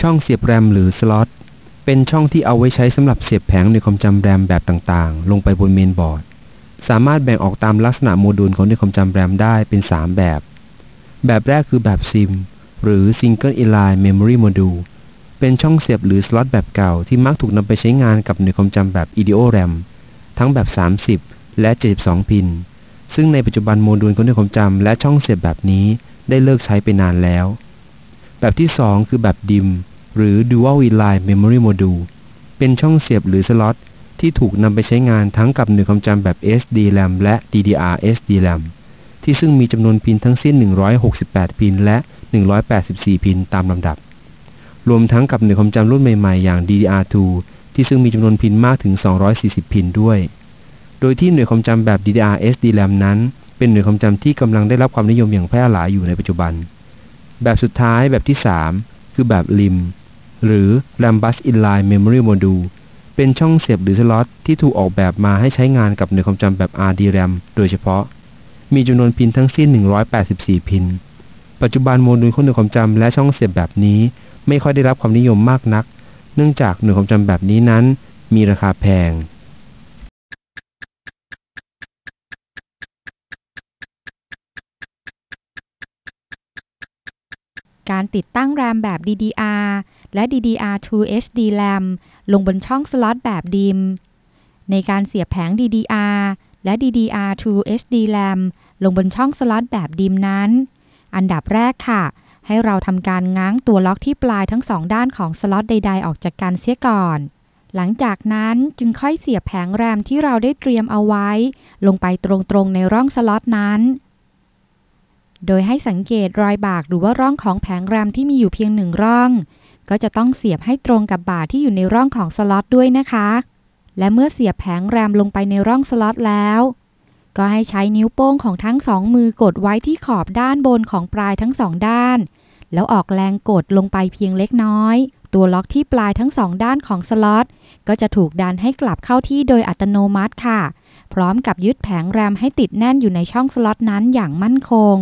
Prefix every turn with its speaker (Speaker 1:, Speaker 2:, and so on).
Speaker 1: ช่องเสียบแรมหรือสล็อตเป็นช่องที่เอาไว้ใช้สำหรับเสียบแผงในความจำแรมแบบต่างๆ ลงไปบนเมนบอร์ด สามารถแบ่งออกตามลักษณะโมดูลของในความจำแรมได้เป็น 3 แบบ แบบแรกคือแบบซิมหรือ Single Inline Memory Module เป็นช่องเสียบหรือสล็อตแบบเก่าที่มักถูกนำไปใช้งานกับหน่วยความจำแบบ EDO RAM ทั้งแบบ 30 และ 72 พิน ซึ่งในปัจจุบันโมดูลของหน่วยความจำและช่องเสียบแบบนี้ได้เลิกใช้ไปนานแล้ว แบบที่ 2 คือแบบ DIM หรือ Dual Inline Memory Module เป็นช่องเสียบหรือสล็อตที่ถูกนำไปใช้งานทั้งกับหน่วยความจำแบบ SDRAM และ DDR SDRAM ที่ซึ่งมีจำนวนพินทั้งสิ้น 168 พิน และ 184 พินตามลำดับ รวมทั้งกับหน่วยความจำรุ่นใหม่ๆ อย่าง DDR2 ที่ซึ่งมีจำนวนพินมากถึง 240 พินด้วย โดยที่หน่วยความจำแบบ DDR SDRAM นั้น เป็นหน่วยความจำที่กำลังได้รับความนิยมอย่างแพร่หลายอยู่ในปัจจุบัน แบบสุดท้ายแบบที่ 3 คือแบบ LIM หรือ RAM Bus Inline Memory Module เป็นช่องเสียบหรือสล็อตที่ถูกออกแบบมาให้ใช้งานกับหน่วยความจำแบบ RDRAM โดยเฉพาะ มีจำนวนพินทั้งสิ้น 184 พิน ปัจจุบันโมดูลของหน่วยความจำและช่องเสียบแบบนี้ ไม่ค่อยได้รับความนิยมมากนัก เนื่องจากหน่วยความจำแบบนี้นั้น มีราคาแพง
Speaker 2: การติดตั้งแรมแบบ DDR และ DDR2 HDRAM ลงบนช่องสล็อตแบบ DIM ในการเสียบแผง DDR และ DDR2 HDRAM ลงบนช่องสล็อตแบบ DIM นั้น อันดับแรกค่ะ ให้เราทำการง้างตัวล็อกที่ปลายทั้งสองด้านของสล็อตใด ๆ ออกจากกันเสียก่อน หลังจากนั้นจึงค่อยเสียบแผงแรมที่เราได้เตรียมเอาไว้ ลงไปตรงๆในร่องสล็อตนั้น โดยให้สังเกตรอยบากหรือว่าร่องของแผงแรมที่มีอยู่เพียงหนึ่งร่อง ก็จะต้องเสียบให้ตรงกับบาที่อยู่ในร่องของสล็อตด้วยนะคะ และเมื่อเสียบแผงแรมลงไปในร่องสล็อตแล้ว ก็ให้ใช้นิ้วโป้งของทั้งสองมือกดไว้ที่ขอบด้านบนของปลายทั้งสองด้าน แล้วออกแรงกดลงไปเพียงเล็กน้อย ตัวล็อกที่ปลายทั้งสองด้านของสล็อตก็จะถูกดันให้กลับเข้าที่โดยอัตโนมัติค่ะ พร้อมกับยึดแผงแรมให้ติดแน่นอยู่ในช่องสล็อตนั้นอย่างมั่นคง